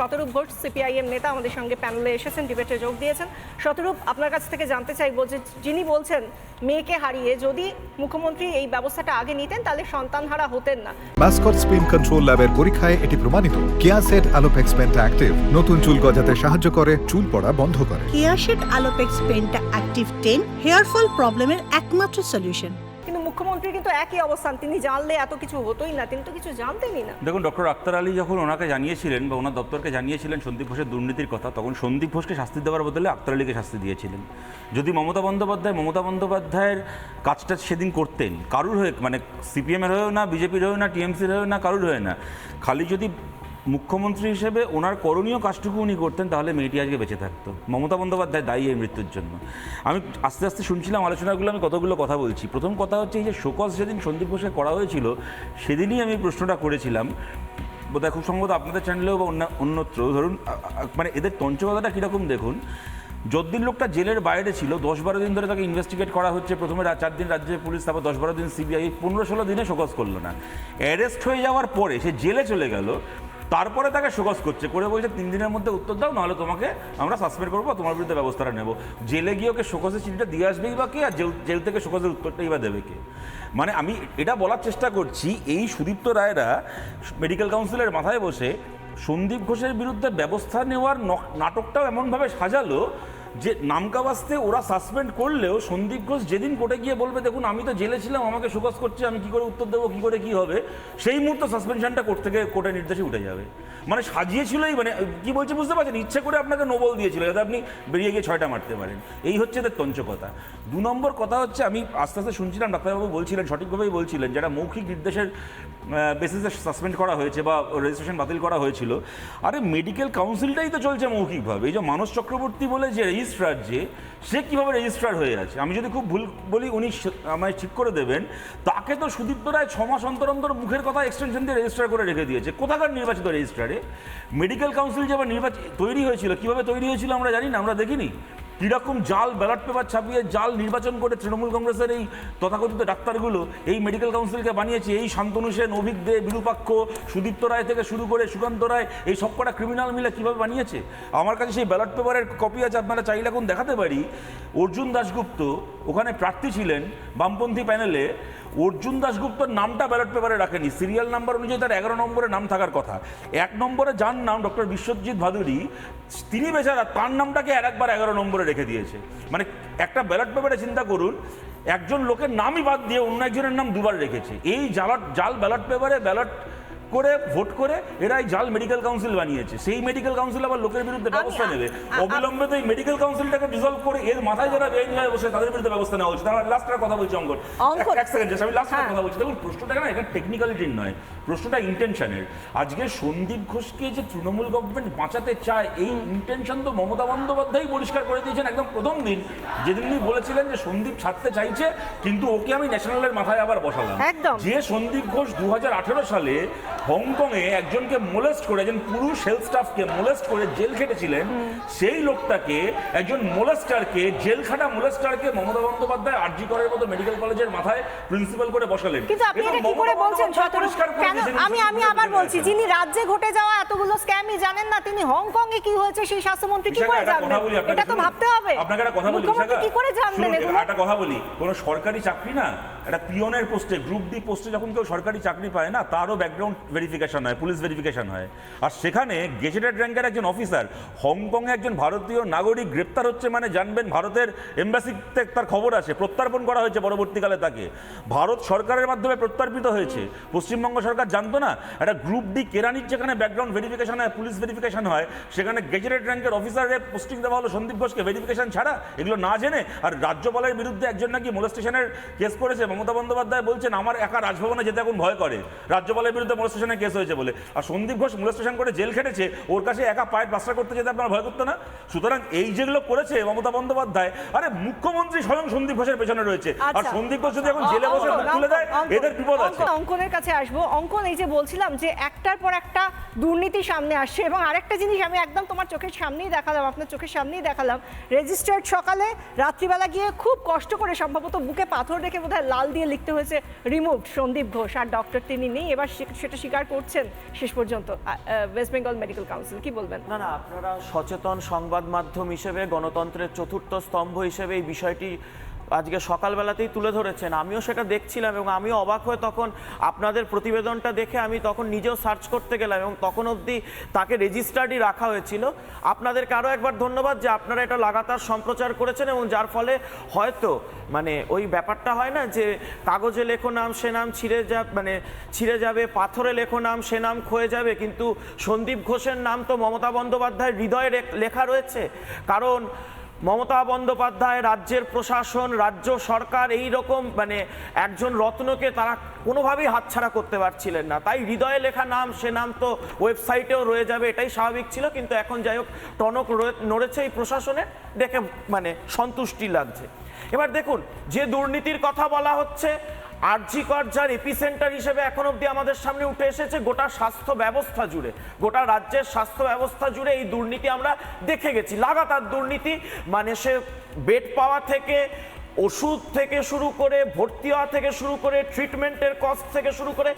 Shatarup Ghosh CPIM নেতা আমাদের সঙ্গে প্যানেলে এসেছেন ডিবেটে যোগ দিয়েছেন। শতরূপ আপনার কাছ থেকে জানতে চাইব যে যিনি বলছেন মেয়েকে হারিয়ে যদি মুখ্যমন্ত্রী এই ব্যবস্থাটা আগে নিতেন তাহলে সন্তানহারা হতেন না। মাস্কট স্পিন কন্ট্রোল ল্যাবের পরীক্ষায় এটি প্রমাণিত। কেয়াসেট অ্যালোপেক্স পেন্টা অ্যাক্টিভ নতুন চুল গজাতে সাহায্য করে চুল পড়া বন্ধ করে। কেয়াশেড আলোপেক্স পেনটা অ্যাক্টিভ টেন হেয়ার ফল প্রবলেমের একমাত্র সলিউশন কিন্তু মুখ্যমন্ত্রী কিন্তু একই অবস্থান। তিনি জানলে এত কিছু হতোই না, তিনি তো কিছু জানতেনই না। দেখুন, ডক্টর আক্তার আলী যখন ওনাকে জানিয়েছিলেন বা ওনার দপ্তরকে জানিয়েছিলেন সন্দীপ ঘোষের দুর্নীতির কথা, তখন সন্দীপ ঘোষকে শাস্তি দেওয়ার বদলে আক্তার আলীকে শাস্তি দিয়েছিলেন। যদি মমতা বন্দ্যোপাধ্যায়, মমতা বন্দ্যোপাধ্যায়ের কাজটা সেদিন করতেন, কারুর হয়ে মানে সিপিএমের হয়েও না, বিজেপির হয়েও না, টিএমসির হয়েও না, কারুর হয়ে না, খালি যদি মুখ্যমন্ত্রী হিসেবে ওনার করণীয় কাজটুকু উনি করতেন, তাহলে মেয়েটি আজকে বেঁচে থাকতো। মমতা বন্দ্যোপাধ্যায় দায়ী এই মৃত্যুর জন্য। আমি আস্তে আস্তে শুনছিলাম আলোচনাগুলো, আমি কতগুলো কথা বলছি। প্রথম কথা হচ্ছে এই যে শোকজ যেদিন সন্দীপ ঘোষে করা হয়েছিল, সেদিনই আমি প্রশ্নটা করেছিলাম। বোধহয় খুব সম্ভবত আপনাদের চ্যানেলেও বা অন্য অন্যত্র। ধরুন মানে এদের তঞ্চকতাটা কীরকম দেখুন? যতদিন লোকটা জেলের বাইরে ছিল, দশ বারো দিন ধরে তাকে ইনভেস্টিগেট করা হচ্ছে, প্রথমে চার দিন রাজ্যের পুলিশ, তারপর দশ বারো দিন সিবিআই পনেরো ষোলো দিনে শোকজ করল না। অ্যারেস্ট হয়ে যাওয়ার পরে সে জেলে চলে গেল তারপরে তাকে শোকস করছে, করে বলছে, তিন দিনের মধ্যে উত্তর দাও, নাহলে তোমাকে আমরা সাসপেন্ড করব, তোমার বিরুদ্ধে ব্যবস্থাটা নেব। জেলে গিয়ে ওকে শোকসের চিঠিটা দিয়ে আসবেই বা কে, আর জেল জেল থেকে সুখসের উত্তরটাই বা দেবে কে? মানে আমি এটা বলার চেষ্টা করছি, এই সুদীপ্ত রায়রা মেডিকেল কাউন্সিলের মাথায় বসে সন্দীপ ঘোষের বিরুদ্ধে ব্যবস্থা নেওয়ার নাটকটাও এমনভাবে সাজালো যে নামকা বাস্তে ওরা সাসপেন্ড করলেও সন্দীপ ঘোষ যেদিন কোর্টে গিয়ে বলবে, দেখুন, আমি তো জেলে ছিলাম, আমাকে শোকজ করছে, আমি কি করে উত্তর দেবো, কি করে কি হবে? সেই মুহূর্তে সাসপেনশনটা কোর্ট থেকে, কোর্টের নির্দেশে উঠে যাবে। মানে সাজিয়েছিলই মানে কি বলছে বুঝতে পারছেন? ইচ্ছে করে আপনাকে নোবল দিয়েছিল, যাতে আপনি বেরিয়ে গিয়ে ছয়টা মারতে পারেন। এই হচ্ছে এদের তঞ্চকতা দু নম্বর কথা হচ্ছে, আমি আস্তে আস্তে শুনছিলাম, ডাক্তারবাবু বলছিলেন, সঠিকভাবেই বলছিলেন, যারা মৌখিক নির্দেশের বেসিসে সাসপেন্ড করা হয়েছে বা রেজিস্ট্রেশন বাতিল করা হয়েছিল, আরে মেডিকেল কাউন্সিলটাই তো চলছে মৌখিকভাবে। এই যে মানস চক্রবর্তী বলে যে রেজিস্ট্রার যে, সে কীভাবে রেজিস্ট্রার হয়ে আছে? আমি যদি খুব ভুল বলি, উনি আমায় ঠিক করে দেবেন। তাকে তো সুদীপ্ত রায় ছ মাস অন্তর অন্তর মুখের কথা এক্সটেনশন দিয়ে রেজিস্টার করে রেখে দিয়েছে। কোথাকার নির্বাচিত রেজিস্ট্রারে মেডিকেল কাউন্সিল যে আবার নির্বাচন তৈরি হয়েছিল, কীভাবে তৈরি হয়েছিল আমরা জানি না, আমরা দেখিনি। কীরকম জাল ব্যালট পেপার ছাপিয়ে জাল নির্বাচন করে তৃণমূল কংগ্রেসের এই তথাকথিত ডাক্তারগুলো এই মেডিকেল কাউন্সিলকে বানিয়েছে, এই শান্তনু সেন, অভিক দে, বিরূপাক্ষ, সুদীপ্ত রায় থেকে শুরু করে সুকান্ত রায়, এই সবকটা ক্রিমিনাল মিলে কীভাবে বানিয়েছে? আমার কাছে সেই ব্যালট পেপারের কপি আছে, আপনারা চাইলে এখন দেখাতে পারি। অর্জুন দাশগুপ্ত ওখানে প্রার্থী ছিলেন বামপন্থী প্যানেলে অর্জুন দাশগুপ্তর নামটা ব্যালট পেপারে রাখেনি। সিরিয়াল নাম্বার অনুযায়ী তার এগারো নম্বরে নাম থাকার কথা। এক নম্বরে যার নাম ডক্টর বিশ্বজিৎ ভাদুরি, তিনি বেচারা তার নামটাকে আর একবার এগারো নম্বরে রেখে দিয়েছে। মানে একটা ব্যালট পেপারে চিন্তা করুন, একজন লোকের নামই বাদ দিয়ে অন্য একজনের নাম দুবার রেখেছে। এই জাল জাল ব্যালট পেপারে ব্যালট করে ভোট করে এরা এই জাল মেডিকেল কাউন্সিল বানিয়েছে। সেই মেডিকেল কাউন্সিল আবার লোকের বিরুদ্ধে ব্যবস্থা নেবে। অবিলম্বে তো এই মেডিকেল কাউন্সিলটাকে ডিজলভ করে এর মাথায় যারা বেআইনি হয়ে বসে তাদের বিরুদ্ধে ব্যবস্থা নেওয়া উচিত আমার লাস্ট কথা বলছি অঙ্কন। এক- সেকেন্ড আমি লাস্ট হ্যাঁ। কথা বলছি। দেখুন প্রশ্নটা না এটা টেকনিক্যালিটির নয়। প্রশ্নটা ইন্টেনশনের আজকে সন্দীপ ঘোষকে যে তৃণমূল গভর্নমেন্ট বাঁচাতে চায় এই ইন্টেনশন তো মমতা বন্দ্যোপাধ্যায় পরিষ্কার করে দিয়েছেন একদম প্রথম দিন। যেদিন উনি বলেছিলেন যে সন্দীপ ছাড়তে চাইছে কিন্তু ওকে আমি ন্যাশনালের মাথায় আবার বসালাম। যে সন্দীপ ঘোষ দু হাজার আঠারো সালে হংকংয়ে একজনকে মোলেস্ট করে একজন পুরুষ হেলথ স্টাফকে মোলেস্ট করে জেল খেটেছিলেন। সেই লোকটাকে একজন মোলেস্টারকে জেল খাটা মোলেস্টারকে মমতা বন্দ্যোপাধ্যায় আরজি করার মতো মেডিকেল কলেজের মাথায় প্রিন্সিপাল করে বসালেন। কিন্তু আপনি এটা কি করে বলছেন? আমি আমি আবার বলছি যিনি রাজ্যে ঘটে যাওয়া এতগুলো স্ক্যামই জানেন না তিনি হংকং এ কি হয়েছে সেই স্বাস্থ্যমন্ত্রী কি করে জানবেন? এটা তো ভাবতে হবে। আপনাকে একটা কথা বলি কি করে জানবেন একটা কথা বলি কোনো সরকারি চাকরি না? একটা পিয়নের পোস্টে গ্রুপ ডি পোস্টে যখন কেউ সরকারি চাকরি পায় না তারও ব্যাকগ্রাউন্ড ভেরিফিকেশন হয় পুলিশ ভেরিফিকেশন হয়। আর সেখানে গেজেটেড র্যাঙ্কের একজন অফিসার হংকংয়ে একজন ভারতীয় নাগরিক গ্রেপ্তার হচ্ছে মানে জানবেন ভারতের এম্বাসিতে তার খবর আছে, প্রত্যর্পণ করা হয়েছে পরবর্তীকালে তাকে। ভারত সরকারের মাধ্যমে প্রত্যর্পিত হয়েছে। পশ্চিমবঙ্গ সরকার জানতো না, একটা গ্রুপ ডি কেরানির যেখানে ব্যাকগ্রাউন্ড ভেরিফিকেশন হয় পুলিশ ভেরিফিকেশন হয়, সেখানে গেজেটেড র্যাঙ্কের অফিসারের পোস্টিং দেওয়া হলো সন্দীপ ঘোষকে। ভেরিফিকেশন ছাড়া এগুলো না জেনে আর রাজ্যপালের বিরুদ্ধে একজন নাকি মোলেস্টেশনের কেস করেছে, মমতা বন্দ্যোপাধ্যায় বলছেন, আমার একা রাজভবনে যেতে এখন ভয় করে। রাজ্যপালের বিরুদ্ধে মোলেস্টেশনের কেস হয়েছে বলে। আর সন্দীপ ঘোষ মোলেস্টেশন করে জেল খেটেছে ওর কাছে একা পায়ের প্লাস্টার করতে যেতে আপনার ভয় করতো না? সুতরাং এই যেগুলো করেছে মমতা বন্দ্যোপাধ্যায় আরে মুখ্যমন্ত্রী স্বয়ং সন্দীপ ঘোষের পেছনে রয়েছে। আর আচ্ছা। সন্দীপ ঘোষ যদি এখন জেলে বসে খুলে দেয় এদের বিপদ আছে। অঙ্কনের কাছে আসব। অঙ্কন এই যে বলছিলাম যে একটার পর একটা দুর্নীতি সামনে আসছে এবং আরেকটা জিনিস আমি একদম তোমার চোখের সামনেই দেখালাম আপনার চোখের সামনেই দেখালাম। রেজিস্টার্ড সকালে রাত্রিবেলা গিয়ে খুব কষ্ট করে সম্ভবত বুকে পাথর রেখে বোধহয় লাল দিয়ে লিখতে হয়েছে রিমুভ সন্দীপ ঘোষ। আর ডক্টর তিনি নেই এবার সেটা স্বীকার করছেন শেষ পর্যন্ত ওয়েস্ট বেঙ্গল মেডিকেল কাউন্সিল কি বলবেন? না না, আপনারা সচেতন সংবাদ মাধ্যম হিসেবে, গণতন্ত্রের চতুর্থ স্তম্ভ হিসেবে এই বিষয়টি আজকে সকালবেলাতেই তুলে ধরেছেন। আমিও সেটা দেখছিলাম এবং আমিও অবাক হয়ে তখন আপনাদের প্রতিবেদনটা দেখে আমি তখন নিজেও সার্চ করতে গেলাম এবং তখন অবধি তাকে রেজিস্টার্ডই রাখা হয়েছিল। আপনাদেরকে আরও একবার ধন্যবাদ যে আপনারা এটা লাগাতার সম্প্রচার করেছেন এবং যার ফলে হয়তো মানে ওই ব্যাপারটা হয় না যে কাগজে লেখো নাম, সে নাম ছিঁড়ে যা মানে ছিঁড়ে যাবে, পাথরে লেখো নাম, সে নাম ক্ষয়ে যাবে, কিন্তু সন্দীপ ঘোষের নাম তো মমতা বন্দ্যোপাধ্যায়ের হৃদয়ে লেখা রয়েছে। কারণ মমতা বন্দ্যোপাধ্যায়, রাজ্যের প্রশাসন, রাজ্য সরকার এই রকম মানে একজন রত্নকে তারা কোনোভাবেই হাতছাড়া করতে পারছিলেন না। তাই হৃদয়ে লেখা নাম, সে নাম তো ওয়েবসাইটেও রয়ে যাবে, এটাই স্বাভাবিক ছিল, কিন্তু এখন যাই হোক টনক নড়েছে এই প্রশাসনে, দেখে মানে সন্তুষ্টি লাগছে। এবার দেখুন, যে দুর্নীতির কথা বলা হচ্ছে আরজিকর যার এপিসেন্টার হিসেবে এখন অবধি আমাদের সামনে উঠে এসেছে গোটা স্বাস্থ্য ব্যবস্থা জুড়ে। গোটা রাজ্যের স্বাস্থ্য ব্যবস্থা জুড়ে এই দুর্নীতি আমরা দেখে গেছি। লাগাতার দুর্নীতি মানে সে বেড পাওয়া থেকে ওষুধ থেকে শুরু করে ভর্তি হওয়া থেকে শুরু করে ট্রিটমেন্টের কস্ট থেকে শুরু করে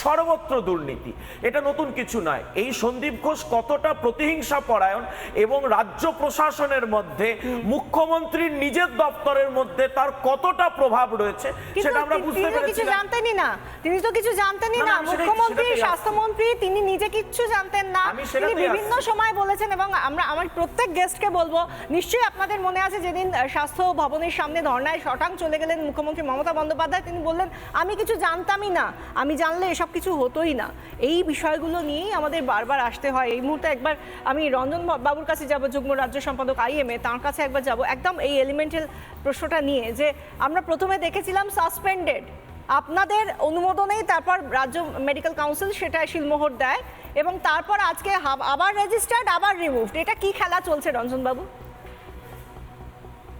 সর্বত্র দুর্নীতি। এটা নতুন কিছু নয়। এই সন্দীপ ঘোষ কতটা প্রতিহিংসা পরায়ণ এবং রাজ্য প্রশাসনের মধ্যে মুখ্যমন্ত্রীর নিজের দপ্তরের মধ্যে তার কতটা প্রভাব রয়েছে সেটা আমরা বুঝতে কিছু জানতেনই না। তিনি তো কিছু জানতেনই না, মুখ্যমন্ত্রী স্বাস্থ্যমন্ত্রী তিনি নিজে কিচ্ছু জানতেন না। তিনি বিভিন্ন সময় বলেছেন এবং আমরা আমার প্রত্যেক গেস্টকে বলব নিশ্চয়ই আপনাদের মনে আছে যেদিন স্বাস্থ্য ভবনের সামনে ধর্নায় শটাং চলে গেলেন মুখ্যমন্ত্রী মমতা বন্দ্যোপাধ্যায়। তিনি বললেন, আমি কিছু জানতামই না। আমি জানলে এসব কিছু হতোই না। এই বিষয়গুলো নিয়েই আমাদের বারবার আসতে হয়। এই মুহূর্তে একবার আমি রঞ্জন বাবুর কাছে যাব, যুগ্ম রাজ্য সম্পাদক আইএমএ তার কাছে একবার যাব। একদম এই এলিমেন্টাল প্রশ্নটা নিয়ে যে আমরা প্রথমে দেখেছিলাম সাসপেন্ডেড আপনাদের অনুমোদনেই তারপর রাজ্য মেডিকেল কাউন্সিল সেটা শিলমোহর দেয় এবং তারপর আজকে আবার রেজিস্টার্ড আবার রিমুভড এটা কি খেলা চলছে রঞ্জনবাবু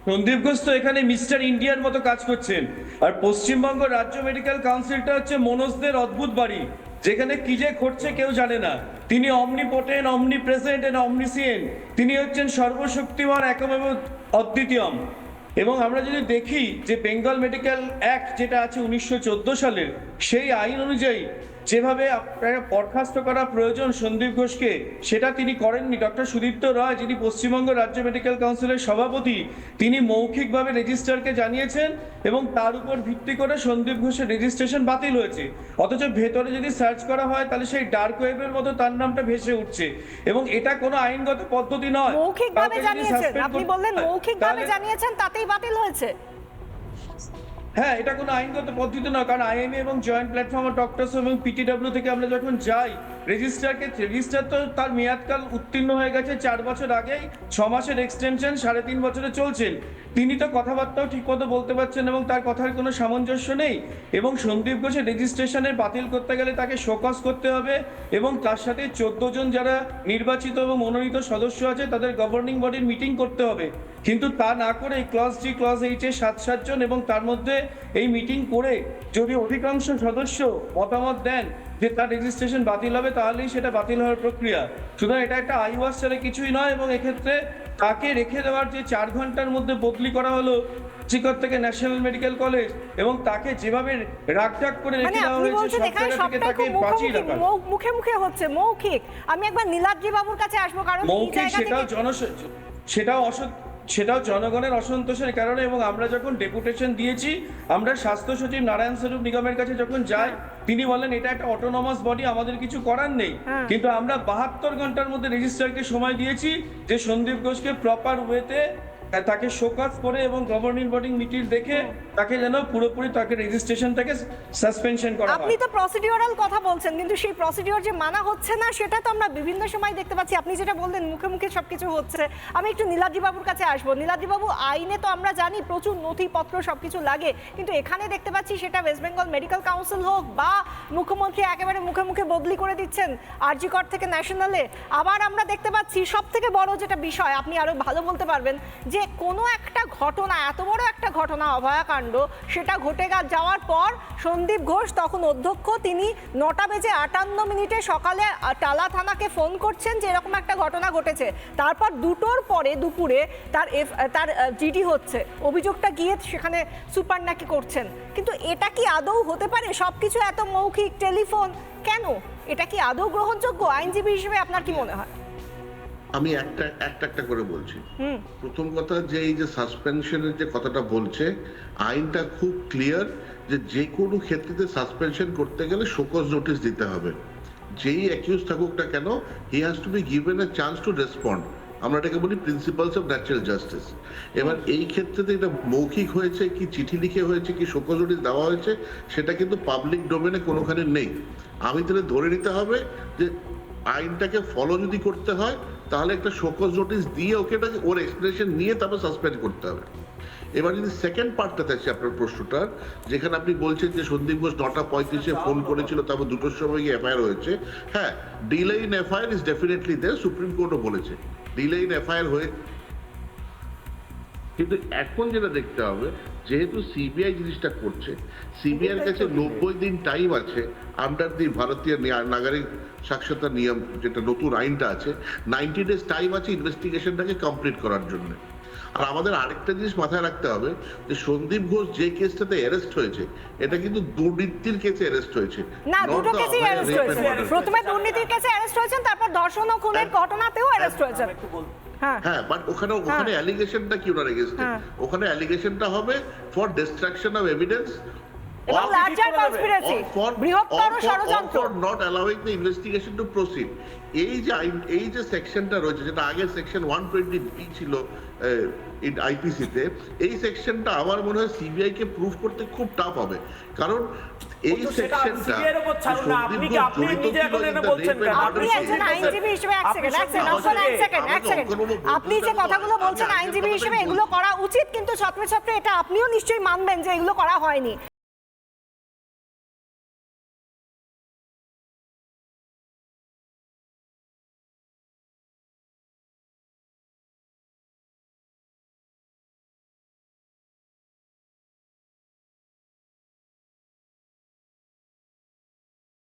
সন্দীপ ঘোষ তো এখানে মিস্টার ইন্ডিয়ার মতো কাজ করছেন। আর পশ্চিমবঙ্গ রাজ্য মেডিকেল কাউন্সিলটা হচ্ছে মনোজদের অদ্ভুত বাড়ি, যেখানে কি যে ঘটছে কেউ জানে না। তিনি অমনি পোটেন অমনি প্রেসেন্ট এন্ড অমনিসিয়েন্ট তিনি হচ্ছেন সর্বশক্তিমান একম এবং অদ্বিতীয়ম। এবং আমরা যদি দেখি যে বেঙ্গল মেডিকেল অ্যাক্ট যেটা আছে উনিশশো চোদ্দ সালের, সেই আইন অনুযায়ী যেভাবে আপনাকে বরখাস্ত করা প্রয়োজন সন্দীপ ঘোষকে সেটা তিনি করেননি। ডক্টর সুদীপ্ত রয় যিনি পশ্চিমবঙ্গ রাজ্য মেডিকেল কাউন্সিলের সভাপতি তিনি মৌখিকভাবে রেজিস্ট্রারকে জানিয়েছেন এবং তার উপর ভিত্তি করে সন্দীপ ঘোষের রেজিস্ট্রেশন বাতিল হয়েছে। অথচ ভেতরে যদি সার্চ করা হয় তাহলে সেই ডার্ক ওয়েবের মতো তার নামটা ভেসে উঠছে। এবং এটা কোনো আইনগত পদ্ধতি নয়। মৌখিকভাবে জানিয়েছেন। আপনি বললেন মৌখিকভাবে জানিয়েছেন তাতেই বাতিল হয়েছে। হ্যাঁ এটা কোনো আইনগত পদ্ধতি নয়, কারণ আইএমএ এবং জয়েন্ট প্ল্যাটফর্ম ডক্টরস এবং পিটিডব্লিউ থেকে আমরা যখন যাই, রেজিস্টারকে, রেজিস্টার তো তার মেয়াদকাল উত্তীর্ণ হয়ে গেছে চার বছর আগেই, ছ মাসের এক্সটেনশন সাড়ে তিন বছরে চলছেন। তিনি তো কথাবার্তাও ঠিক মতো বলতে পারছেন এবং তার কথার কোনো সামঞ্জস্য নেই। এবং সন্দীপ ঘোষের রেজিস্ট্রেশনের বাতিল করতে গেলে তাকে শোকস করতে হবে এবং তার সাথে চোদ্দ জন যারা নির্বাচিত এবং মনোনীত সদস্য আছে, তাদের গভর্নিং বডির মিটিং করতে হবে। কিন্তু তা না করে ক্লস জি ক্লস এইচে সাত সাতজন এবং তার মধ্যে এই মিটিং করে যদি অধিকাংশ সদস্য মতামত দেন যে তার রেজিস্ট্রেশন বাতিল হবে তাহলেই সেটা বাতিল হওয়ার প্রক্রিয়া। সুতরাং এটা একটা আইওয়াস ছাড়া কিছুই নয় এবং এক্ষেত্রে তাকে রেখে দেওয়ার যে চার ঘণ্টার মধ্যে বদলি করা হলো চিকর থেকে ন্যাশনাল মেডিকেল কলেজ এবং তাকে যেভাবে রাগঢাক করে মানে রেখে দেওয়া হয়েছে বলছেন সব এখানে জায়গা থেকে সবটাই তাকে বাঁচিয়ে রাখা মুখে মুখে হচ্ছে মৌখিক। আমি একবার নীলাদ্রি বাবুর কাছে আসব কারণ এই মৌখিক সেটাও থেকে জন সেটাও অসৎ সেটাও জনগণের অসন্তোষের কারণে এবং আমরা যখন ডেপুটেশন দিয়েছি আমরা স্বাস্থ্য সচিব নারায়ণ স্বরূপ নিগমের কাছে যখন যাই তিনি বলেন এটা একটা অটোনমাস বডি আমাদের কিছু করার নেই হ্যাঁ। কিন্তু আমরা বাহাত্তর ঘণ্টার মধ্যে রেজিস্ট্রারকে সময় দিয়েছি যে সন্দীপ ঘোষকে প্রপার ওয়েতে তাকে শোকাজ করে এবং গভর্নিং বডি মিটিং দেখে তাকে যেন পুরোপুরি তাকে রেজিস্ট্রেশন থেকে সাসপেনশন করা আপনি তো প্রসিডিওরাল কথা বলছেন কিন্তু সেই প্রসিডিওর যে মানা হচ্ছে না সেটা তো আমরা বিভিন্ন সময় দেখতে পাচ্ছি। আপনি যেটা বললেন মুখে মুখে সবকিছু হচ্ছে। আমি একটু নীলাদ্রি বাবুর কাছে আসব। নীলাদ্রি বাবু আইনে তো আমরা জানি প্রচুর নথিপত্র সবকিছু লাগে কিন্তু এখানে দেখতে পাচ্ছি সেটা ওয়েস্ট বেঙ্গল মেডিকেল কাউন্সিল হোক বা মুখ্যমন্ত্রী একেবারে মুখে মুখে বদলি করে দিচ্ছেন আরজিকর থেকে ন্যাশনালে আবার আমরা দেখতে পাচ্ছি সব থেকে বড় যেটা বিষয় আপনি আরও ভালো বলতে পারবেন যে কোনো একটা ঘটনা এত বড় একটা ঘটনা অভয়াকাণ্ড সেটা ঘটে যাওয়ার পর সন্দীপ ঘোষ, তখন অধ্যক্ষ, তিনি নটা বেজে আটান্ন মিনিটে সকালে টালা থানাকে ফোন করছেন যে এরকম একটা ঘটনা ঘটেছে। তারপর দুটোর পরে দুপুরে তার এফ তার জিডি হচ্ছে। অভিযোগটা গিয়ে সেখানে সুপার নাকি করছেন। কিন্তু এটা কি আদৌ হতে পারে? সব কিছু এত মৌখিক টেলিফোন কেন? এটা কি আদৌ গ্রহণযোগ্য? আইনজীবী হিসেবে আপনার কি মনে হয়? আমি একটা একটা একটা করে বলছি। প্রথম কথা যে এই যে সাসপেনশনের যে কথাটা বলছে আইনটা খুব ক্লিয়ার যে যে কোনো ক্ষেত্রে সাসপেনশন করতে গেলে শোকজ নোটিশ দিতে হবে। যেই অ্যাকিউজ থাকুক না কেন he has to be given a chance to respond আমরা এটাকে বলি প্রিন্সিপালস অফ ন্যাচারাল জাস্টিস এবার এই ক্ষেত্রে এটা মৌখিক হয়েছে কি চিঠি লিখে হয়েছে কি শোকজ নোটিশ দেওয়া হয়েছে সেটা কিন্তু পাবলিক ডোমেনে কোনোখানে নেই। আমি তাহলে ধরে নিতে হবে যে আইনটাকে ফলো যদি করতে হয় তাহলে একটা শোকজ নোটিশ দিয়ে ওকে এটাকে ওর এক্সপ্লেনেশন নিয়ে তারপর সাসপেন্ড করতে হবে। এবার যদি সেকেন্ড পার্টটাতে আসছে আপনার প্রশ্নটার যেখানে আপনি বলছেন যে সন্দীপ ঘোষ নটা পঁয়ত্রিশে ফোন করেছিল, তারপর দুটোর সময় গিয়ে এফআইআর হয়েছে। হ্যাঁ delay in FIR is definitely দেয় সুপ্রিম কোর্টও বলেছে। ডিলে ইন এফআইআর হয়ে কিন্তু এখন যেটা দেখতে হবে যেহেতু সিবিআই জিনিসটা করছে সিবিআই এর কাছে নব্বই দিন টাইম আছে আন্ডার দি ভারতীয় নাগরিক সাক্ষরতা নিয়ম যেটা নতুন আইনটা আছে নাইনটি ডেজ টাইম আছে ইনভেস্টিগেশনটাকে কমপ্লিট করার জন্য। আর আমাদের আরেকটা জিনিস মাথায় রাখতে হবে যে সন্দীপ ঘোষ যে কেসটাতে অ্যারেস্ট হয়েছে এটা কিন্তু দুর্নীতির কেসে অ্যারেস্ট হয়েছে। না দুটো rape অ্যারেস্ট হয়েছে। প্রথমে দুর্নীতির কেসে অ্যারেস্ট হয়েছেন তারপর ধর্ষণ ও খুনের ঘটনাতেও অ্যারেস্ট বল- হ্যাঁ। হ্যাঁ বাট ওখানে ওখানে অ্যালিগেশনটা কি ওনার এগেনস্টে হ্যাঁ। ওখানে অ্যালিগেশনটা হবে ফর ডিস্ট্রাকশন অফ এভিডেন্স এবং আপনি লার্জার কনস্পিরেসি বৃহত্তর ষড়যন্ত্র। not allowing the investigation to proceed. এই যে এই যে সেকশনটা রয়েছে যেটা আগের সেকশন ওয়ান টোয়েন্টি বি ছিল আইপিসিতে এই সেকশনটা আমার মনে হয় সিবিআই কে প্রুভ করতে খুব টাফ হবে। কারণ এই সেকশনটা আপনি কি- আপনি নিজে এখন এটা বলছেন কেন? আপনি একজন আইনজীবী হিসেবে এক সেকেন্ড এক সেকেন্ড এক সেকেন্ড এক সেকেন্ড আপনি যে কথাগুলো বলছেন আইনজীবী হিসেবে এগুলো করা উচিত কিন্তু ছাত্রছাত্রী এটা আপনিও নিশ্চয়ই মানবেন যে এগুলো করা হয়নি।